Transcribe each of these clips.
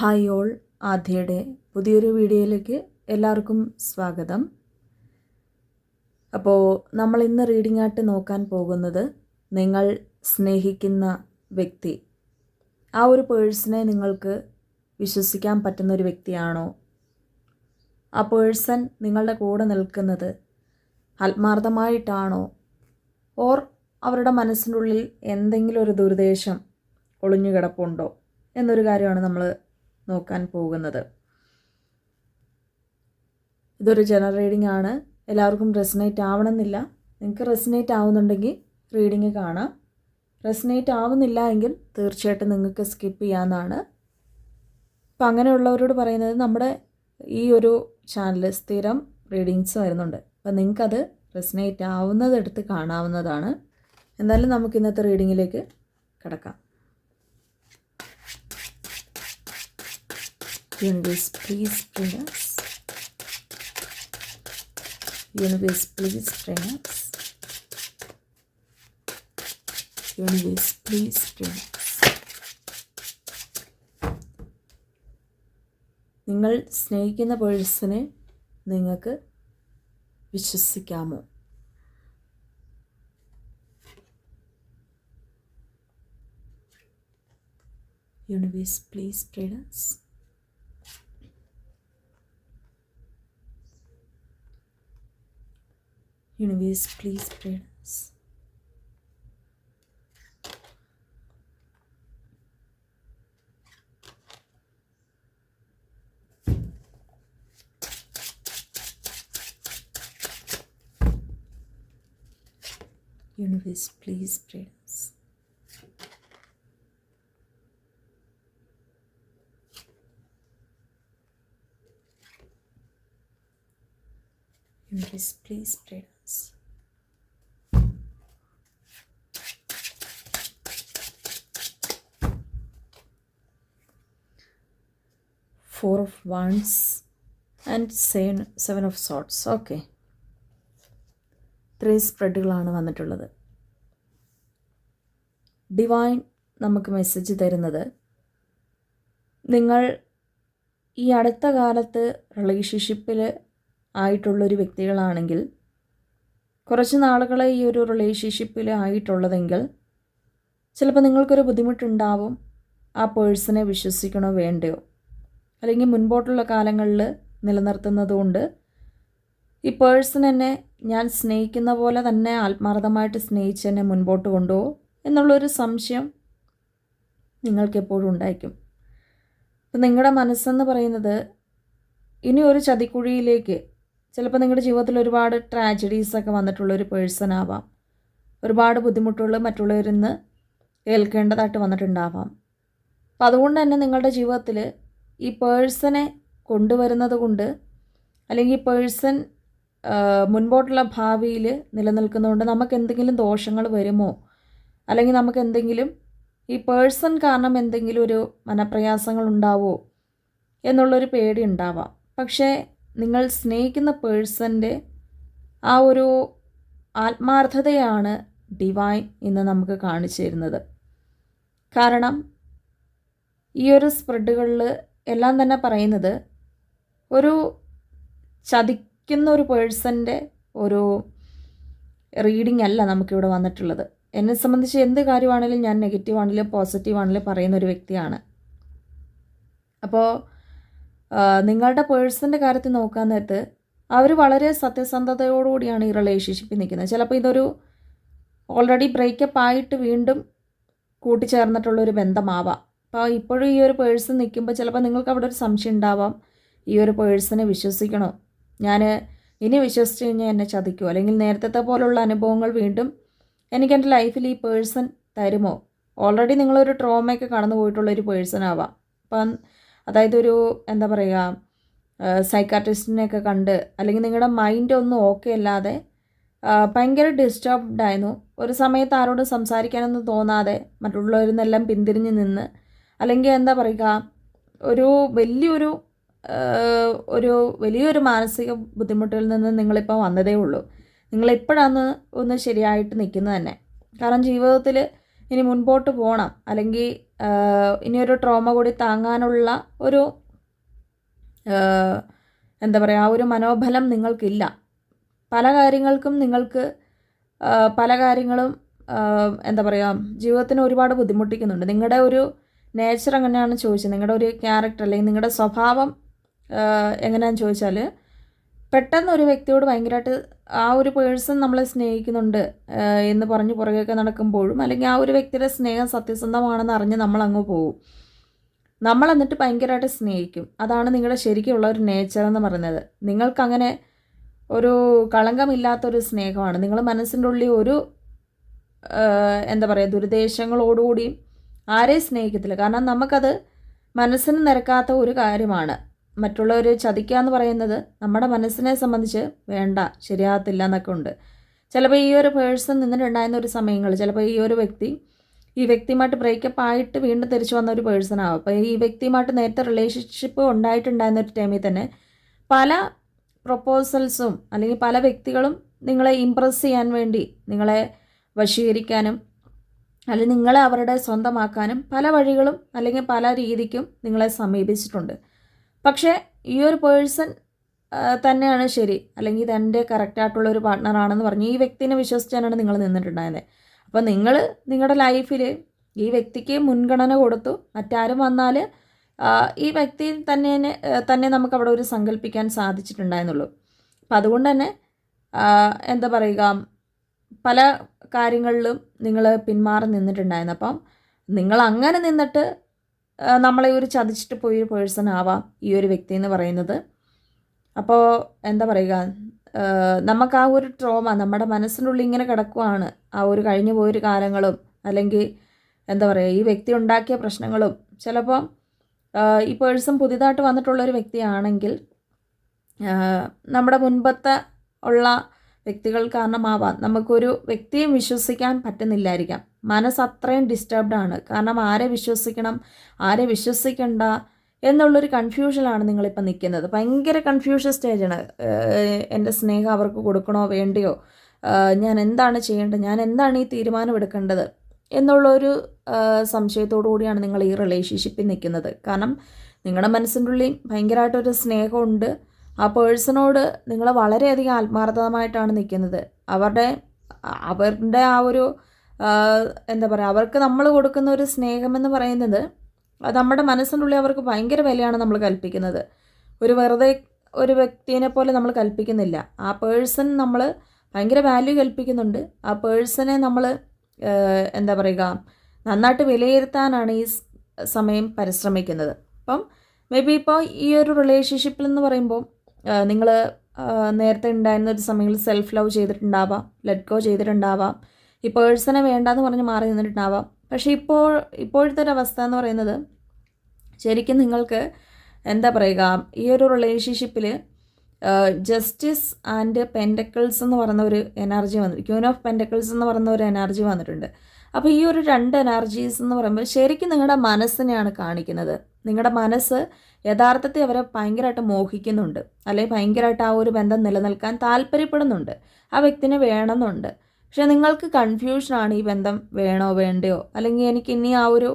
Hi all ആദ്യയുടെ പുതിയൊരു വീഡിയോയിലേക്ക് എല്ലാവർക്കും സ്വാഗതം. അപ്പോൾ നമ്മൾ ഇന്ന് റീഡിംഗ് ആയിട്ട് നോക്കാൻ പോകുന്നത് നിങ്ങൾ സ്നേഹിക്കുന്ന വ്യക്തി. ആ ഒരു പേഴ്സണെ നിങ്ങൾക്ക് വിശ്വസിക്കാൻ പറ്റുന്ന ഒരു വ്യക്തിയാണോ? ആ പേഴ്സൺ നിങ്ങളുടെ കൂടെ നിൽക്കുന്നത് ആത്മാർത്ഥമായിട്ടാണോ? ഓർ അവരുടെ മനസ്സിനുള്ളിൽ എന്തെങ്കിലും ഒരു ദുരുദ്ദേശം ഒളിഞ്ഞു കിടപ്പുണ്ടോ എന്നൊരു കാര്യമാണ് നമ്മൾ നോക്കാൻ പോകുന്നത്. ഇതൊരു ജനറൽ റീഡിംഗ് ആണ്. എല്ലാവർക്കും റെസിനേറ്റ് ആവണമെന്നില്ല. നിങ്ങൾക്ക് റെസിനേറ്റ് ആവുന്നുണ്ടെങ്കിൽ റീഡിങ് കാണാം. റെസിനേറ്റ് ആവുന്നില്ല എങ്കിൽ തീർച്ചയായിട്ടും നിങ്ങൾക്ക് സ്കിപ്പ് ചെയ്യാമെന്നാണ് അപ്പം അങ്ങനെയുള്ളവരോട് പറയുന്നത് നമ്മുടെ ഈ ഒരു ചാനൽ സ്ഥിരം റീഡിങ്സ് വരുന്നുണ്ട്. അപ്പം നിങ്ങൾക്കത് റെസിനേറ്റ് ആവുന്നതെടുത്ത് കാണാവുന്നതാണ്. എന്തായാലും നമുക്ക് ഇന്നത്തെ റീഡിങ്ങിലേക്ക് കിടക്കാം. Universe, please bring us. Universe, please bring us. Universe, please bring. നിങ്ങൾ സ്നേഹിക്കുന്ന പേഴ്സണെ നിങ്ങൾക്ക് വിശ്വസിക്കാമോ യൂണിവേഴ്സ് പ്ലീസ് പ്രേഡൻസ് Universe, please pray us. Universe, please pray us. Universe, please pray. Four of Wands and seven seven of swords okay three സ്പ്രെഡുകളാണ് വന്നിട്ടുള്ളത്. Divine നമുക്ക് message തരുന്നത് നിങ്ങൾ ഈ അടുത്ത കാലത്ത് റിലേഷൻഷിപ്പിൽ ആയിട്ടുള്ളൊരു വ്യക്തികളാണെങ്കിൽ കുറച്ച് നാളുകളെ ഈ ഒരു റിലേഷൻഷിപ്പിൽ ആയിട്ടുള്ളതെങ്കിൽ ചിലപ്പോൾ നിങ്ങൾക്കൊരു ബുദ്ധിമുട്ടുണ്ടാവും. ആ പേഴ്സണെ വിശ്വസിക്കണോ വേണ്ടയോ? അല്ലെങ്കിൽ മുൻപോട്ടുള്ള കാലങ്ങളിൽ നിലനിർത്തുന്നതുകൊണ്ട് ഈ പേഴ്സൺ എന്നെ ഞാൻ സ്നേഹിക്കുന്ന പോലെ തന്നെ ആത്മാർത്ഥമായിട്ട് സ്നേഹിച്ച് എന്നെ മുൻപോട്ട് കൊണ്ടുപോകും എന്നുള്ളൊരു സംശയം നിങ്ങൾക്കെപ്പോഴും ഉണ്ടായിരിക്കും. അപ്പം നിങ്ങളുടെ മനസ്സെന്ന് പറയുന്നത് ഇനി ഒരു ചതിക്കുഴിയിലേക്ക് ചിലപ്പോൾ നിങ്ങളുടെ ജീവിതത്തിൽ ഒരുപാട് ട്രാജഡീസൊക്കെ വന്നിട്ടുള്ളൊരു പേഴ്സൺ ആവാം. ഒരുപാട് ബുദ്ധിമുട്ടുകൾ മറ്റുള്ളവരിൽ നിന്ന് കേൾക്കേണ്ടതായിട്ട് വന്നിട്ടുണ്ടാവാം. അപ്പം അതുകൊണ്ട് തന്നെ നിങ്ങളുടെ ജീവിതത്തിൽ ഈ പേഴ്സണെ കൊണ്ടുവരുന്നത് കൊണ്ട് അല്ലെങ്കിൽ ഈ പേഴ്സൺ മുൻപോട്ടുള്ള ഭാവിയിൽ നിലനിൽക്കുന്നതുകൊണ്ട് നമുക്ക് എന്തെങ്കിലും ദോഷങ്ങൾ വരുമോ? അല്ലെങ്കിൽ നമുക്ക് എന്തെങ്കിലും ഈ പേഴ്സൺ കാരണം എന്തെങ്കിലും ഒരു മനപ്രയാസങ്ങൾ ഉണ്ടാവുമോ എന്നുള്ളൊരു പേടി ഉണ്ടാവാം. പക്ഷേ നിങ്ങൾ സ്നേഹിക്കുന്ന പേഴ്സന്റെ ആ ഒരു ആത്മാർത്ഥതയാണ് ഡിവൈൻ ഇന്ന് നമുക്ക് കാണിച്ചു തരുന്നത്. കാരണം ഈ ഒരു സ്പ്രെഡുകളിൽ എല്ലാം തന്നെ പറയുന്നത് ഒരു ചതിക്കുന്ന ഒരു പേഴ്സന്റെ ഒരു റീഡിംഗ് അല്ല നമുക്കിവിടെ വന്നിട്ടുള്ളത്. എന്നെ സംബന്ധിച്ച് എന്ത് കാര്യമാണെങ്കിലും ഞാൻ നെഗറ്റീവ് ആണെങ്കിലും പോസിറ്റീവ് ആണെങ്കിലും പറയുന്ന ഒരു വ്യക്തിയാണ്. അപ്പോൾ നിങ്ങളുടെ പേഴ്സന്റെ കാര്യത്തിൽ നോക്കാൻ നേരത്ത് അവർ വളരെ സത്യസന്ധതയോടുകൂടിയാണ് ഈ റിലേഷൻഷിപ്പിൽ നിൽക്കുന്നത്. ചിലപ്പോൾ ഇതൊരു ഓൾറെഡി ബ്രേക്കപ്പ് ആയിട്ട് വീണ്ടും കൂട്ടിച്ചേർന്നിട്ടുള്ളൊരു ബന്ധമാവാം. അപ്പോൾ ഇപ്പോഴും ഈ ഒരു പേഴ്സൺ നിൽക്കുമ്പോൾ ചിലപ്പോൾ നിങ്ങൾക്ക് അവിടെ ഒരു സംശയം ഉണ്ടാവാം. ഈ ഒരു പേഴ്സണെ വിശ്വസിക്കണോ? ഞാൻ ഇനി വിശ്വസിച്ച് കഴിഞ്ഞാൽ എന്നെ ചതിക്കുമോ അല്ലെങ്കിൽ നേരത്തെ പോലുള്ള അനുഭവങ്ങൾ വീണ്ടും എനിക്ക് എന്റെ ലൈഫിൽ ഈ പേഴ്സൺ തരുമോ? ഓൾറെഡി നിങ്ങളൊരു ട്രോമയൊക്കെ കടന്നു പോയിട്ടുള്ള ഒരു പേഴ്സൺ ആവാം. അപ്പം അതായത് ഒരു എന്താ പറയുക സൈക്കാട്രിസ്റ്റിനെയൊക്കെ കണ്ട് അല്ലെങ്കിൽ നിങ്ങളുടെ മൈൻഡ് ഒന്നും ഓക്കെ അല്ലാതെ ഭയങ്കര ഡിസ്റ്റർബ്ഡ് ആയിരുന്നു. ഒരു സമയത്ത് ആരോടും സംസാരിക്കാനൊന്നും തോന്നാതെ മറ്റുള്ളവരിൽ നിന്നെല്ലാം പിന്തിരിഞ്ഞ് നിന്ന് അല്ലെങ്കിൽ എന്താ പറയുക ഒരു വലിയൊരു ഒരു വലിയൊരു മാനസിക ബുദ്ധിമുട്ടിൽ നിന്ന് നിങ്ങളിപ്പോൾ വന്നതേ ഉള്ളൂ. നിങ്ങളിപ്പോഴാണ് ഒന്ന് ശരിയായിട്ട് നിൽക്കുന്നത് തന്നെ. കാരണം ജീവിതത്തിൽ ഇനി മുൻപോട്ട് പോകണം അല്ലെങ്കിൽ ഇനിയൊരു ട്രോമ കൂടി താങ്ങാനുള്ള ഒരു എന്താ പറയുക ആ ഒരു മനോബലം നിങ്ങൾക്കില്ല. പല കാര്യങ്ങൾക്കും നിങ്ങൾക്ക് പല കാര്യങ്ങളും എന്താ പറയുക ജീവിതത്തിന് ഒരുപാട് ബുദ്ധിമുട്ടിക്കുന്നുണ്ട്. നിങ്ങളുടെ ഒരു നേച്ചർ എങ്ങനെയാണെന്ന് ചോദിച്ചത് നിങ്ങളുടെ ഒരു ക്യാരക്ടർ അല്ലെങ്കിൽ നിങ്ങളുടെ സ്വഭാവം എങ്ങനെയാണെന്ന് ചോദിച്ചാൽ പെട്ടെന്ന് ഒരു വ്യക്തിയോട് ഭയങ്കരമായിട്ട് ആ ഒരു പേഴ്സൺ നമ്മളെ സ്നേഹിക്കുന്നുണ്ട് എന്ന് പറഞ്ഞ് പുറകെയൊക്കെ നടക്കുമ്പോഴും അല്ലെങ്കിൽ ആ ഒരു വ്യക്തിയുടെ സ്നേഹം സത്യസന്ധമാണെന്ന് അറിഞ്ഞ് നമ്മൾ അങ്ങ് പോകും നമ്മൾ എന്നിട്ട് ഭയങ്കരമായിട്ട് സ്നേഹിക്കും. അതാണ് നിങ്ങളുടെ ശരിക്കുള്ള ഒരു നേച്ചർ എന്ന് പറയുന്നത്. നിങ്ങൾക്കങ്ങനെ ഒരു കളങ്കമില്ലാത്തൊരു സ്നേഹമാണ്. നിങ്ങൾ മനസ്സിന്റെ ഉള്ളിൽ ഒരു എന്താ പറയുക ദുരുദ്ദേശങ്ങളോടുകൂടിയും ആരെയും സ്നേഹിക്കത്തില്ല. കാരണം നമുക്കത് മനസ്സിന് നിരക്കാത്ത ഒരു കാര്യമാണ്. മറ്റുള്ളവർ ചതിക്കുക എന്ന് പറയുന്നത് നമ്മുടെ മനസ്സിനെ സംബന്ധിച്ച് വേണ്ട ശരിയാകത്തില്ല എന്നൊക്കെ ഉണ്ട്. ചിലപ്പോൾ ഈ ഒരു പേഴ്സൺ നിന്നിട്ടുണ്ടായിരുന്ന ഒരു സമയങ്ങൾ ചിലപ്പോൾ ഈ ഒരു വ്യക്തി ഈ വ്യക്തിയുമായിട്ട് ബ്രേക്കപ്പ് ആയിട്ട് വീണ്ടും തിരിച്ചു വന്ന ഒരു പേഴ്സൺ ആവും. അപ്പോൾ ഈ വ്യക്തിയുമായിട്ട് നേരത്തെ റിലേഷൻഷിപ്പ് ഉണ്ടായിട്ടുണ്ടായിരുന്ന ഒരു ടൈമിൽ തന്നെ പല പ്രൊപ്പോസൽസും അല്ലെങ്കിൽ പല വ്യക്തികളും നിങ്ങളെ ഇമ്പ്രസ് ചെയ്യാൻ വേണ്ടി നിങ്ങളെ വശീകരിക്കാനും അല്ലെങ്കിൽ നിങ്ങളെ അവരുടെ സ്വന്തമാക്കാനും പല വഴികളും അല്ലെങ്കിൽ പല രീതിക്കും നിങ്ങളെ സമീപിച്ചിട്ടുണ്ട്. പക്ഷേ ഈ ഒരു പേഴ്സൺ തന്നെയാണ് ശരി. അല്ലെങ്കിൽ തന്റെ കറക്റ്റായിട്ടുള്ള ഒരു പാർട്ട്ണറാണെന്ന് പറഞ്ഞ് ഈ വ്യക്തിനെ വിശ്വസിച്ചാണ് നിങ്ങൾ നിന്നിട്ടുണ്ടായത് അപ്പോൾ നിങ്ങൾ നിങ്ങളുടെ ലൈഫിൽ ഈ വ്യക്തിക്ക് മുൻഗണന കൊടുത്തു. മറ്റാരും വന്നാൽ ഈ വ്യക്തി തന്നെ തന്നെ നമുക്ക് അവിടെ ഒരു സങ്കല്പിക്കാൻ സാധിച്ചിട്ടുണ്ടായിരുന്നുള്ളൂ. അപ്പം അതുകൊണ്ട് തന്നെ എന്താ പറയുക പല കാര്യങ്ങളിലും നിങ്ങൾ പിന്മാറി നിന്നിട്ടുണ്ടായിരുന്നു. അപ്പം നിങ്ങൾ അങ്ങനെ നിന്നിട്ട് നമ്മളെ ഒരു ചതിച്ചിട്ട് പോയൊരു പേഴ്സൺ ആവാം ഈ ഒരു വ്യക്തി എന്ന് പറയുന്നത്. അപ്പോൾ എന്താ പറയുക? നമുക്ക് ആ ഒരു ട്രോമ നമ്മുടെ മനസ്സിനുള്ളിൽ ഇങ്ങനെ കിടക്കുവാണ്. ആ ഒരു കഴിഞ്ഞു പോയൊരു കാലങ്ങളും അല്ലെങ്കിൽ എന്താ പറയുക ഈ വ്യക്തി ഉണ്ടാക്കിയ പ്രശ്നങ്ങളും. ചിലപ്പോൾ ഈ പേഴ്സൺ പുതിയതായിട്ട് വന്നിട്ടുള്ള ഒരു വ്യക്തിയാണെങ്കിൽ നമ്മുടെ മുൻപത്തെ ഉള്ള വ്യക്തികൾ കാരണമാവാം. നമുക്കൊരു വ്യക്തിയെ വിശ്വസിക്കാൻ പറ്റുന്നില്ലായിരിക്കാം. മനസ്സ് അത്രയും ഡിസ്റ്റർബ്ഡ് ആണ്. കാരണം ആരെ വിശ്വസിക്കണം ആരെ വിശ്വസിക്കണ്ട എന്നുള്ളൊരു കൺഫ്യൂഷനിലാണ് നിങ്ങളിപ്പോൾ നിൽക്കുന്നത്. ഭയങ്കര കൺഫ്യൂഷൻ സ്റ്റേജാണ് എന്റെ സ്നേഹം അവർക്ക് കൊടുക്കണോ വേണ്ടയോ? ഞാൻ എന്താണ് ചെയ്യേണ്ടത്? ഞാൻ എന്താണ് ഈ തീരുമാനം എടുക്കേണ്ടത്? എന്നുള്ളൊരു സംശയത്തോടു കൂടിയാണ് നിങ്ങൾ ഈ റിലേഷൻഷിപ്പിൽ നിൽക്കുന്നത്. കാരണം നിങ്ങളുടെ മനസ്സിന്റെ ഉള്ളിൽ ഭയങ്കരമായിട്ടൊരു സ്നേഹമുണ്ട്. ആ പേഴ്സണോട് നിങ്ങൾ വളരെയധികം ആത്മാർത്ഥമായിട്ടാണ് നിൽക്കുന്നത്. അവരുടെ അവരുടെ ആ ഒരു എന്താ പറയുക അവർക്ക് നമ്മൾ കൊടുക്കുന്ന ഒരു സ്നേഹമെന്ന് പറയുന്നത് നമ്മുടെ മനസ്സിനുള്ളിൽ അവർക്ക് ഭയങ്കര വിലയാണ് നമ്മൾ കൽപ്പിക്കുന്നത്. ഒരു വെറുതെ ഒരു വ്യക്തിനെ പോലെ നമ്മൾ കൽപ്പിക്കുന്നില്ല. ആ പേഴ്സൺ നമ്മൾ ഭയങ്കര വാല്യൂ കൽപ്പിക്കുന്നുണ്ട്. ആ പേഴ്സണെ നമ്മൾ എന്താ പറയുക നന്നായിട്ട് വിലയിരുത്താനാണ് ഈ സമയം പരിശ്രമിക്കുന്നത്. അപ്പം മേ ബി ഇപ്പോൾ ഈ ഒരു റിലേഷൻഷിപ്പിൽ എന്ന് പറയുമ്പോൾ നിങ്ങൾ നേരത്തെ ഉണ്ടായിരുന്ന ഒരു സമയങ്ങളിൽ സെൽഫ് ലവ് ചെയ്തിട്ടുണ്ടാവാം ലെറ്റ് ഗോ ചെയ്തിട്ടുണ്ടാവാം ഈ പേഴ്സണെ വേണ്ടാന്ന് പറഞ്ഞ് മാറി നിന്നിട്ടുണ്ടാവാം. പക്ഷേ ഇപ്പോൾ ഇപ്പോഴത്തെ ഒരു അവസ്ഥ എന്ന് പറയുന്നത് ശരിക്കും നിങ്ങൾക്ക് എന്താ പറയുക ഈ ഒരു റിലേഷൻഷിപ്പിൽ ജസ്റ്റിസ് ആൻഡ് പെൻഡക്കിൾസ് എന്ന് പറയുന്ന ഒരു എനർജി വന്നിട്ടുണ്ട് ക്യൂൻ ഓഫ് പെൻഡക്കിൾസ് എന്ന് പറയുന്ന ഒരു എനർജി വന്നിട്ടുണ്ട്. അപ്പോൾ ഈ ഒരു രണ്ട് എനർജീസ് എന്ന് പറയുമ്പോൾ ശരിക്കും നിങ്ങളുടെ മനസ്സിനെയാണ് കാണിക്കുന്നത്. നിങ്ങളുടെ മനസ്സ് യഥാർത്ഥത്തിൽ അവരെ ഭയങ്കരമായിട്ട് മോഹിക്കുന്നുണ്ട്. അല്ലെങ്കിൽ ഭയങ്കരമായിട്ട് ആ ഒരു ബന്ധം നിലനിൽക്കാൻ താല്പര്യപ്പെടുന്നുണ്ട്. ആ വ്യക്തിനെ വേണമെന്നുണ്ട്. പക്ഷേ നിങ്ങൾക്ക് കൺഫ്യൂഷനാണ് ഈ ബന്ധം വേണോ വേണ്ടയോ? അല്ലെങ്കിൽ എനിക്ക് ഇനി ആ ഒരു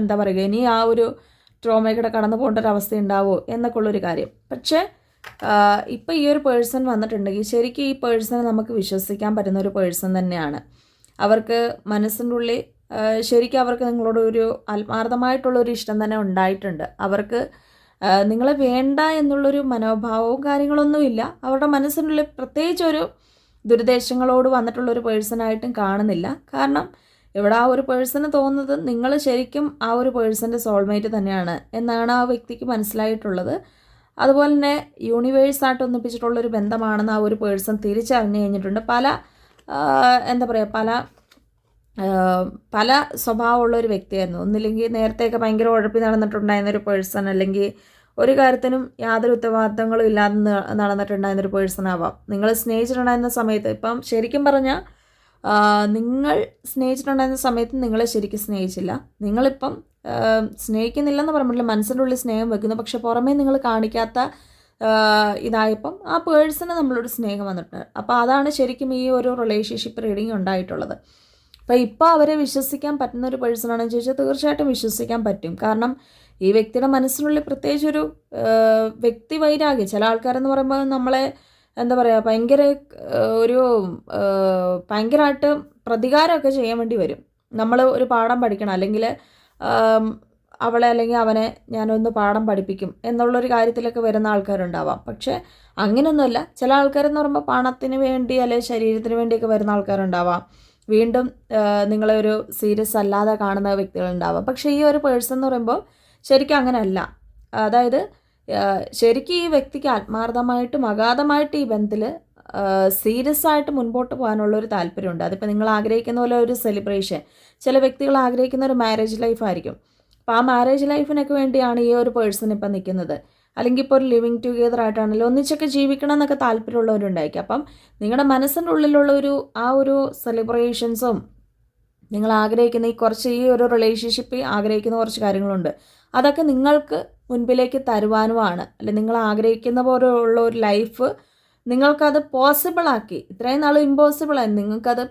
എന്താ പറയുക ഇനി ആ ഒരു ട്രോമയുടെ കടന്നു പോകേണ്ട ഒരു അവസ്ഥ ഉണ്ടാവുമോ എന്നൊക്കെ ഉള്ളൊരു കാര്യം. പക്ഷേ ഇപ്പോൾ ഈ ഒരു പേഴ്സൺ വന്നിട്ടുണ്ടെങ്കിൽ ശരിക്കും ഈ പേഴ്സണെ നമുക്ക് വിശ്വസിക്കാൻ പറ്റുന്ന ഒരു പേഴ്സൺ തന്നെയാണ്. അവർക്ക് മനസ്സിന്റെ ഉള്ളിൽ ശരിക്കും അവർക്ക് നിങ്ങളോട് ഒരു ആത്മാർത്ഥമായിട്ടുള്ളൊരു ഇഷ്ടം തന്നെ ഉണ്ടായിട്ടുണ്ട്. അവർക്ക് നിങ്ങളെ വേണ്ട എന്നുള്ളൊരു മനോഭാവവും കാര്യങ്ങളൊന്നുമില്ല അവരുടെ മനസ്സിനുള്ളിൽ പ്രത്യേകിച്ച് ഒരു ദുരുദ്ദേശങ്ങളോട് വന്നിട്ടുള്ളൊരു പേഴ്സണായിട്ടും കാണുന്നില്ല. കാരണം ഇവിടെ ആ ഒരു പേഴ്സണ് തോന്നുന്നത്? നിങ്ങൾ ശരിക്കും ആ ഒരു പേഴ്സന്റെ സോൾമേറ്റ് തന്നെയാണ് എന്നാണ് ആ വ്യക്തിക്ക് മനസ്സിലായിട്ടുള്ളത്. അതുപോലെ തന്നെ യൂണിവേഴ്സായിട്ട് ഒന്നിപ്പിച്ചിട്ടുള്ളൊരു ബന്ധമാണെന്ന് ആ ഒരു പേഴ്സൺ തിരിച്ചറിഞ്ഞു കഴിഞ്ഞിട്ടുണ്ട്. പല എന്താ പറയുക പല പല സ്വഭാവമുള്ള ഒരു വ്യക്തിയായിരുന്നു. ഒന്നില്ലെങ്കിൽ നേരത്തെയൊക്കെ ഭയങ്കര ഉഴപ്പി നടന്നിട്ടുണ്ടായിരുന്ന ഒരു പേഴ്സൺ അല്ലെങ്കിൽ ഒരു കാര്യത്തിനും യാതൊരു ഉത്തരവാദിത്തങ്ങളും ഇല്ലാതെ നടന്നിട്ടുണ്ടായിരുന്ന ഒരു പേഴ്സൺ ആവാം. നിങ്ങൾ സ്നേഹിച്ചിട്ടുണ്ടായിരുന്ന സമയത്ത് ഇപ്പം ശരിക്കും പറഞ്ഞാൽ നിങ്ങൾ സ്നേഹിച്ചിട്ടുണ്ടായിരുന്ന സമയത്ത് നിങ്ങളെ ശരിക്കും സ്നേഹിച്ചില്ല. നിങ്ങളിപ്പം സ്നേഹിക്കുന്നില്ലെന്ന് പറയുമ്പോൾ മനസ്സിന്റെ ഉള്ളിൽ സ്നേഹം വെക്കുന്നു. പക്ഷെ പുറമേ നിങ്ങൾ കാണിക്കാത്ത ഇതായപ്പം ആ പേഴ്സണ് നമ്മളോട് സ്നേഹം വന്നിട്ടുണ്ട്. അപ്പോൾ അതാണ് ശരിക്കും ഈ ഒരു റിലേഷൻഷിപ്പ് റീഡിങ് ഉണ്ടായിട്ടുള്ളത്. അപ്പോൾ ഇപ്പോൾ അവരെ വിശ്വസിക്കാൻ പറ്റുന്ന ഒരു പേഴ്സൺ ആണെന്ന് ചോദിച്ചാൽ തീർച്ചയായിട്ടും വിശ്വസിക്കാൻ പറ്റും. കാരണം ഈ വ്യക്തിയുടെ മനസ്സിനുള്ളിൽ പ്രത്യേകിച്ച് ഒരു വ്യക്തി വൈരാഗ്യം. ചില ആൾക്കാരെന്ന് പറയുമ്പോൾ നമ്മളെ എന്താ പറയുക ഭയങ്കര ഒരു ഭയങ്കരമായിട്ട് പ്രതികാരമൊക്കെ ചെയ്യാൻ വേണ്ടി വരും. നമ്മൾ ഒരു പാഠം പഠിക്കണം. അല്ലെങ്കിൽ അവളെ അല്ലെങ്കിൽ അവനെ ഞാനൊന്ന് പാഠം പഠിപ്പിക്കും എന്നുള്ളൊരു കാര്യത്തിലൊക്കെ വരുന്ന ആൾക്കാരുണ്ടാവാം. പക്ഷേ അങ്ങനെയൊന്നുമല്ല. ചില ആൾക്കാരെന്ന് പറയുമ്പോൾ പണത്തിന് വേണ്ടി അല്ലെങ്കിൽ ശരീരത്തിന് വേണ്ടിയൊക്കെ വരുന്ന ആൾക്കാരുണ്ടാവാം. വീണ്ടും നിങ്ങളെ ഒരു സീരിയസ് അല്ലാതെ കാണുന്ന വ്യക്തികളുണ്ടാവാം. പക്ഷേ ഈ ഒരു പേഴ്സൺ എന്ന് പറയുമ്പോൾ ശരിക്കും അങ്ങനെയല്ല. അതായത് ശരിക്കും ഈ വ്യക്തിക്ക് ആത്മാർത്ഥമായിട്ടും അഗാധമായിട്ട് ഈ ബന്ധത്തിൽ സീരിയസ് ആയിട്ട് മുൻപോട്ട് പോകാനുള്ള ഒരു താല്പര്യമുണ്ട്. അതിപ്പോൾ നിങ്ങൾ ആഗ്രഹിക്കുന്ന പോലെ ഒരു സെലിബ്രേഷൻ. ചില വ്യക്തികൾ ആഗ്രഹിക്കുന്ന ഒരു മാരേജ് ലൈഫ് ആയിരിക്കും. അപ്പോൾ ആ മാരേജ് ലൈഫിനൊക്കെ വേണ്ടിയാണ് ഈ ഒരു പേഴ്സൺ ഇപ്പം നിൽക്കുന്നത് അല്ലെങ്കിൽ ഇപ്പോൾ ഒരു ലിവിങ് ടുഗെദർ ആയിട്ടാണല്ലോ ഒന്നിച്ചൊക്കെ ജീവിക്കണം എന്നൊക്കെ താല്പര്യമുള്ളവരുണ്ടായിരിക്കും. അപ്പം നിങ്ങളുടെ മനസ്സിന്റെ ഉള്ളിലുള്ള ഒരു ആ ഒരു സെലിബ്രേഷൻസും നിങ്ങൾ ആഗ്രഹിക്കുന്ന ഈ കുറച്ച് ഈ ഒരു റിലേഷൻഷിപ്പ് ആഗ്രഹിക്കുന്ന കുറച്ച് കാര്യങ്ങളുണ്ട്. അതൊക്കെ നിങ്ങൾക്ക് മുൻപിലേക്ക് തരുവാനുമാണ്. അല്ലെ നിങ്ങൾ ആഗ്രഹിക്കുന്ന പോലെ ഉള്ള ഒരു ലൈഫ് നിങ്ങൾക്കത് പോസിബിളാക്കി ഇത്രയും നാൾ ഇമ്പോസിബിളായി നിങ്ങൾക്കത്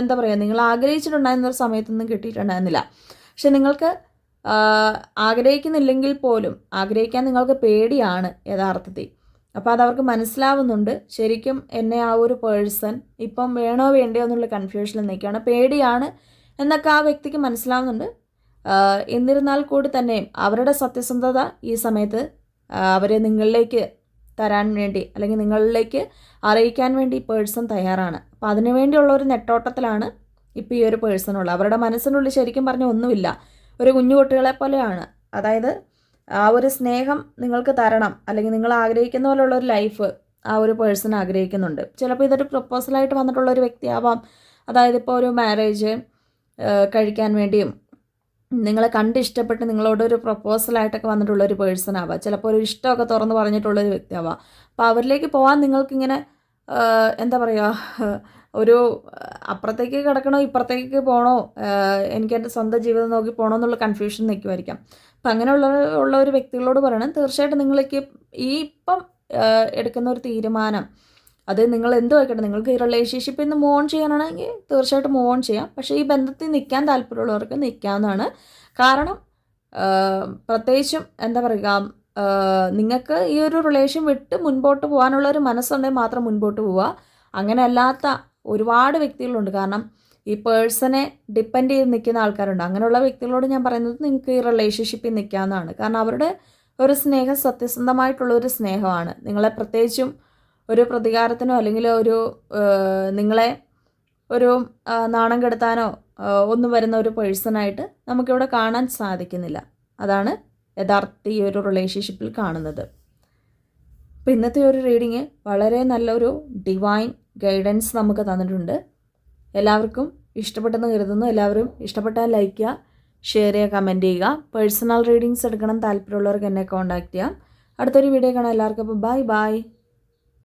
എന്താ പറയുക നിങ്ങൾ ആഗ്രഹിച്ചിട്ടുണ്ടായിരുന്ന ഒരു സമയത്തൊന്നും കിട്ടിയിട്ടുണ്ടായിരുന്നില്ല. പക്ഷെ നിങ്ങൾക്ക് ആഗ്രഹിക്കുന്നില്ലെങ്കിൽ പോലും ആഗ്രഹിക്കാൻ നിങ്ങൾക്ക് പേടിയാണ് യഥാർത്ഥത്തിൽ. അപ്പോൾ അതവർക്ക് മനസ്സിലാവുന്നുണ്ട്. ശരിക്കും എന്നെ ആ ഒരു പേഴ്സൺ ഇപ്പം വേണോ വേണ്ടയോ എന്നുള്ള കൺഫ്യൂഷനിൽ നിൽക്കുകയാണ്. പേടിയാണ് എന്നൊക്കെ ആ വ്യക്തിക്ക് മനസ്സിലാവുന്നുണ്ട്. എന്നിരുന്നാൽ കൂടി തന്നെ അവരുടെ സത്യസന്ധത ഈ സമയത്ത് അവരെ നിങ്ങളിലേക്ക് തരാൻ വേണ്ടി അല്ലെങ്കിൽ നിങ്ങളിലേക്ക് അറിയിക്കാൻ വേണ്ടി ഈ പേഴ്സൺ തയ്യാറാണ്. അപ്പോൾ അതിനു വേണ്ടിയുള്ള ഒരു നെട്ടോട്ടത്തിലാണ് ഇപ്പോൾ ഈ ഒരു പേഴ്സണുള്ളത് അവരുടെ മനസ്സിനുള്ളിൽ ശരിക്കും പറഞ്ഞ ഒന്നുമില്ല. ഒരു കുഞ്ഞു കുട്ടികളെ പോലെയാണ്. അതായത് ആ ഒരു സ്നേഹം നിങ്ങൾക്ക് തരണം അല്ലെങ്കിൽ നിങ്ങൾ ആഗ്രഹിക്കുന്ന പോലുള്ള ഒരു ലൈഫ് ആ ഒരു പേഴ്സൺ ആഗ്രഹിക്കുന്നുണ്ട്. ചിലപ്പോൾ ഇതൊരു പ്രപ്പോസലായിട്ട് വന്നിട്ടുള്ള ഒരു വ്യക്തിയാവാം. അതായത് ഇപ്പോൾ ഒരു മാരേജ് കഴിക്കാൻ വേണ്ടിയും നിങ്ങളെ കണ്ട് ഇഷ്ടപ്പെട്ട് നിങ്ങളോട് ഒരു പ്രപ്പോസലായിട്ടൊക്കെ വന്നിട്ടുള്ള ഒരു പേഴ്സൺ ആവാം. ചിലപ്പോൾ ഒരു ഇഷ്ടമൊക്കെ തുറന്ന് പറഞ്ഞിട്ടുള്ള ഒരു വ്യക്തിയാവാം. അപ്പോൾ അവരിലേക്ക് പോകാൻ നിങ്ങൾക്കിങ്ങനെ എന്താ പറയുക ഒരു അപ്പുറത്തേക്ക് കിടക്കണോ ഇപ്പുറത്തേക്ക് പോകണോ എനിക്ക് എന്റെ സ്വന്തം ജീവിതം നോക്കി പോകണോ എന്നുള്ള കൺഫ്യൂഷൻ നിൽക്കുമായിരിക്കാം. അപ്പം അങ്ങനെയുള്ള ഉള്ള ഒരു വ്യക്തികളോട് പറയണം തീർച്ചയായിട്ടും നിങ്ങൾക്ക് ഈ ഇപ്പം എടുക്കുന്ന ഒരു തീരുമാനം അത് നിങ്ങൾ എന്ത് വയ്ക്കട്ടെ നിങ്ങൾക്ക് ഈ റിലേഷൻഷിപ്പിൽ നിന്ന് മൂവ് ഓൺ ചെയ്യാനാണെങ്കിൽ തീർച്ചയായിട്ടും മൂവ് ഓൺ ചെയ്യാം. പക്ഷേ ഈ ബന്ധത്തിൽ നിൽക്കാൻ താല്പര്യമുള്ളവർക്ക് നിൽക്കാവുന്നതാണ്. കാരണം പ്രത്യേകിച്ചും എന്താ പറയുക നിങ്ങൾക്ക് ഈ ഒരു റിലേഷൻ വിട്ട് മുൻപോട്ട് പോകാനുള്ള ഒരു മനസ്സുണ്ടെങ്കിൽ മാത്രം മുൻപോട്ട് പോവുക. അങ്ങനെ അല്ലാത്ത ഒരുപാട് വ്യക്തികളുണ്ട്. കാരണം ഈ പേഴ്സണെ ഡിപ്പെൻഡ് ചെയ്ത് നിൽക്കുന്ന ആൾക്കാരുണ്ട്. അങ്ങനെയുള്ള വ്യക്തികളോട് ഞാൻ പറയുന്നത് നിങ്ങൾക്ക് ഈ റിലേഷൻഷിപ്പിൽ നിൽക്കാവുന്നതാണ്. കാരണം അവരുടെ ഒരു സ്നേഹം സത്യസന്ധമായിട്ടുള്ള ഒരു സ്നേഹമാണ്. നിങ്ങളെ പ്രത്യേകിച്ചും ഒരു പ്രതികാരത്തിനോ അല്ലെങ്കിൽ ഒരു നിങ്ങളെ ഒരു നാണം കെടുത്താനോ ഒന്നും വരുന്ന ഒരു പേഴ്സണായിട്ട് നമുക്കിവിടെ കാണാൻ സാധിക്കുന്നില്ല. അതാണ് യഥാർത്ഥ ഈ ഒരു റിലേഷൻഷിപ്പിൽ കാണുന്നത്. അപ്പോൾ ഇന്നത്തെ ഒരു റീഡിങ് വളരെ നല്ലൊരു ഡിവൈൻ ഗൈഡൻസ് നമുക്ക് തന്നിട്ടുണ്ട്. എല്ലാവർക്കും ഇഷ്ടപ്പെട്ടെന്ന് കരുതുന്നു. എല്ലാവരും ഇഷ്ടപ്പെട്ടാൽ ലൈക്ക് ചെയ്യുക ഷെയർ ചെയ്യുക കമന്റ് ചെയ്യുക. പേഴ്സണൽ റീഡിങ്സ് എടുക്കണം താല്പര്യമുള്ളവർക്ക് എന്നെ കോൺടാക്റ്റ് ചെയ്യാം. അടുത്തൊരു വീഡിയോ കാണാം. എല്ലാവർക്കും അപ്പോൾ ബൈ ബൈ